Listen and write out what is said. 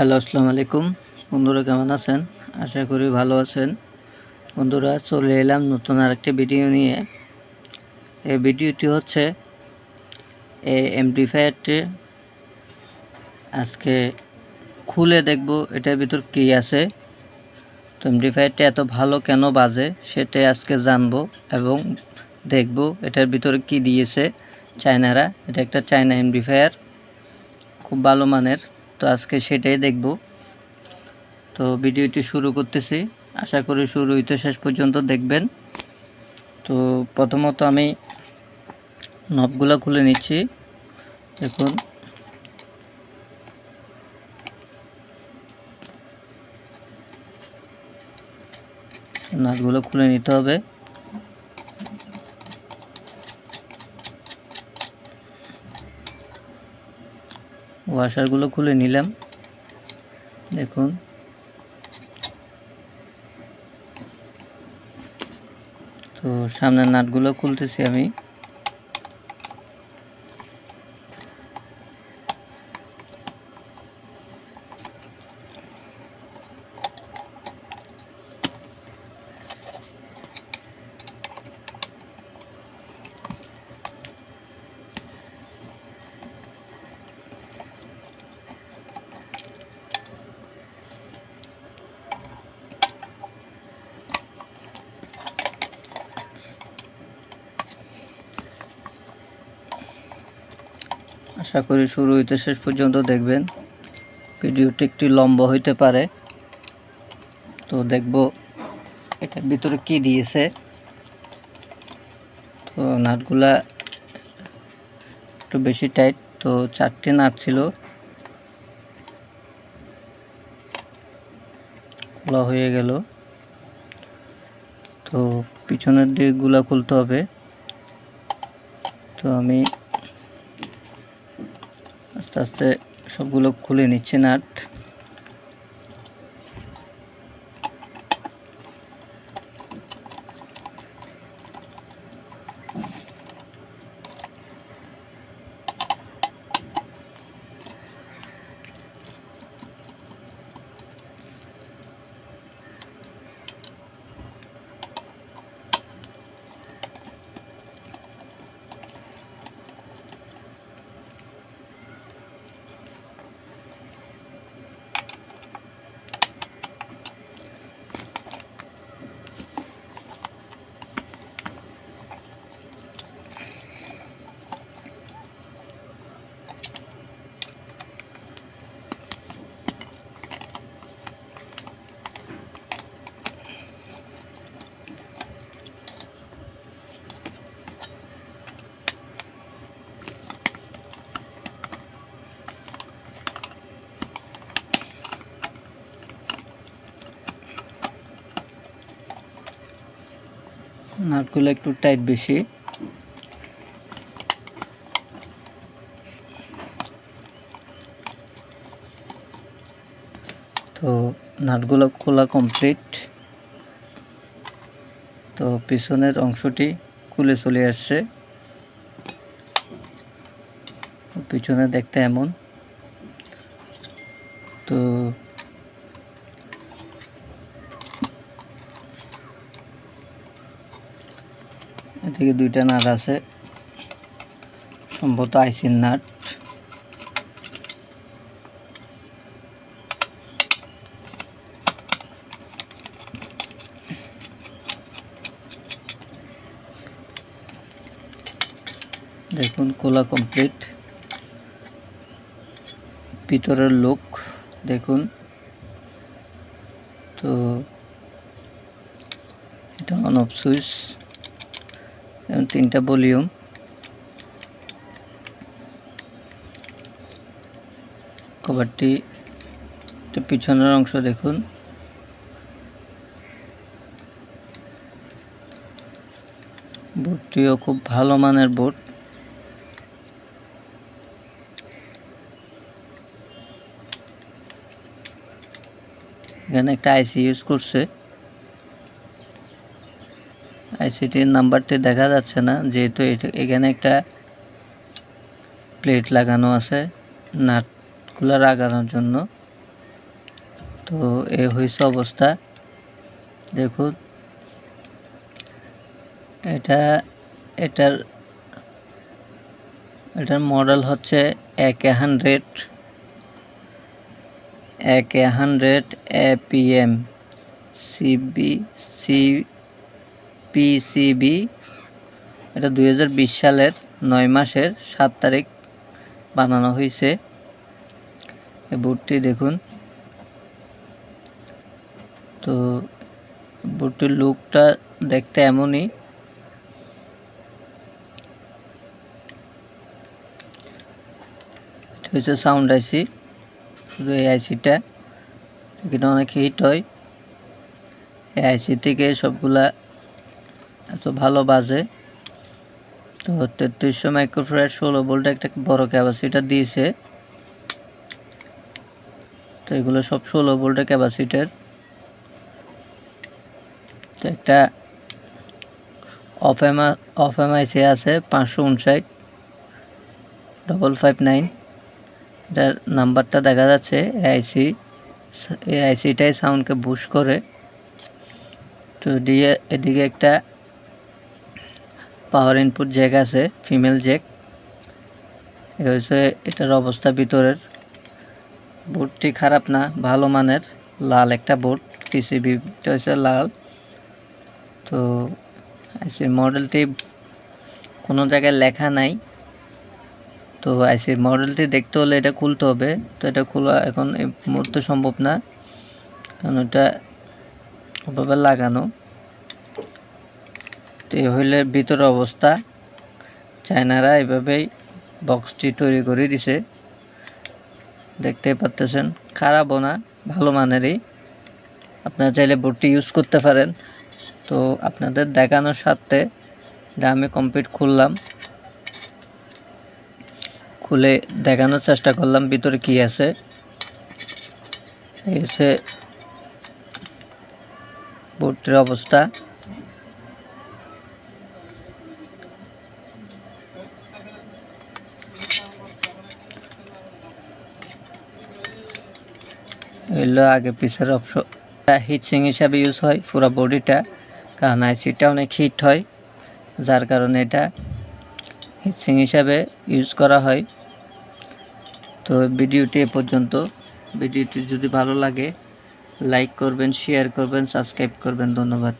Hello, আসসালামু আলাইকুম। বন্ধুরা কেমন আছেন? আশা করি ভালো আছেন। বন্ধুরা, চলে এলাম নতুন আরেকটি ভিডিও নিয়ে। এই ভিডিওটি হচ্ছে এই এমপ্লিফায়ারটি। আজকে খুলে দেখব এটার ভিতর কী আছে। তো এমপ্লিফায়ারটি এত ভালো কেন বাজে সেটাই আজকে জানব এবং দেখব এটার ভিতরে কি দিয়েছে চায়নারা। এটা একটা চায়না এমপ্লিফায়ার, খুব ভালো মানের। তো আজকে সেটাই দেখব। তো ভিডিওটি শুরু করতেছি। আশা করি শুরু হইতে শেষ পর্যন্ত দেখবেন। তো প্রথমত আমি নবগুলো খুলে নিচ্ছি। দেখুন। নাটগুলো খুলে নিতে হবে। ওয়াশারগুলো খুলে নিলাম। দেখুন। তো সামনের নাটগুলো খুলতেছি আমি। আশা করি শুরু হইতে শেষ পর্যন্ত দেখবেন। ভিডিওটি একটু লম্বা হইতে পারে। তো দেখব এটার ভিতরে কি দিয়েছে। তো নাটগুলা একটু বেশি টাইট, তো চারটে নাট ছিল। খোলা হয়ে গেল। তো পিছনের দিকগুলা খুলতে হবে। তো আমি আস্তে আস্তে সবগুলো খুলে নিচ্ছে নাট নাটগুলো একটু টাইট বেশি। তো নাটগুলো খোলা কমপ্লিট তো পিছনের অংশটি খুলে চলে আসছে। পিছনে দেখতে এমন তো এদিকে দুইটা নাট আছে। সম্ভবত আইসির নাট। দেখুন, কোলা কমপ্লিট ভিতরের লোক দেখুন। তো, এটা অন অফ সুইচ এবং তিনটা ভলিউম। কভারটি পিছনের অংশ দেখুন। বোর্ডটিও খুব ভালো মানের বোর্ড এখানে একটা আইসি ইউজ করছে। আইসিটির নাম্বারটি দেখা যাচ্ছে না, যেহেতু এখানে একটা প্লেট লাগানো আছে, নাটগুলো লাগানোর জন্য। তো এ হয়েছে অবস্থা। দেখুন, এটা, এটার এটার মডেল হচ্ছে একে হান্ড্রেড একে hundred A P M C B C PCB, এটা দু হাজার বিশ সালের নয় মাসের সাত তারিখ বানানো হয়েছে বুটটি দেখুন। তো বুটটির লুকটা দেখতে এমনই। হচ্ছে সাউন্ড আইসি, শুধু এই আইসিটা। এখানে অনেক হিট হয়। এই আইসি থেকে সবগুলা এত ভালো বাজে। তো তেত্রিশশো মাইক্রোফ্রাইড ষোলো ভোল্ট একটা বড় ক্যাপাসিটার দিয়েছে। তো এগুলো সব ষোলো ভোল্টের ক্যাপাসিটার। তো একটা অফএমা অফএমআইসি আছে, পাঁচশো উনষাট ডবল ফাইভ নাইন এটার নাম্বারটা দেখা যাচ্ছে এআইসি এই আইসিটাই সাউন্ডকে বুশ করে। তো দিয়ে এদিকে একটা পাওয়ার ইনপুট জ্যাক আছে ফিমেল জ্যাক এ হচ্ছে এটার অবস্থা ভিতরের। বোর্ডটি খারাপ না, ভালো মানের। লাল একটা বোর্ড পিসিবিটা হচ্ছে লাল। তো আইসির মডেলটি কোনো জায়গায় লেখা নাই। তো আইসির মডেলটি দেখতে হলে এটা খুলতে হবে। তো, এটা খোলা এখন এই মুহূর্তে সম্ভব না। কারণ এটা ওভাবে লাগানো। এই হইলে ভিতরে অবস্থা। চায়নারা এভাবেই বক্সটি তৈরি করে দিছে। দেখতেই পাচ্তেছেন খারাপও না, ভালো মানেরই। আপনারা চাইলে বোর্ডটি ইউজ করতে পারেন। তো আপনাদের দেখানোর স্বার্থে এটা আমি কমপ্লিট খুললাম। খুলে দেখানোর চেষ্টা করলাম ভিতরে কি আছে। হচ্ছে বোর্ডটির অবস্থা। এগুলো আগে পিছের অপশন হিটসিং হিসাবে ইউজ হয়, পুরো বডিটা কারণ আইসিটা অনেক হিট হয়, যার কারণে এটা হিটসিং হিসাবে ইউজ করা হয়। তো ভিডিওটি এ পর্যন্ত। ভিডিওটি যদি ভালো লাগে লাইক করবেন শেয়ার করবেন সাবস্ক্রাইব করবেন। ধন্যবাদ।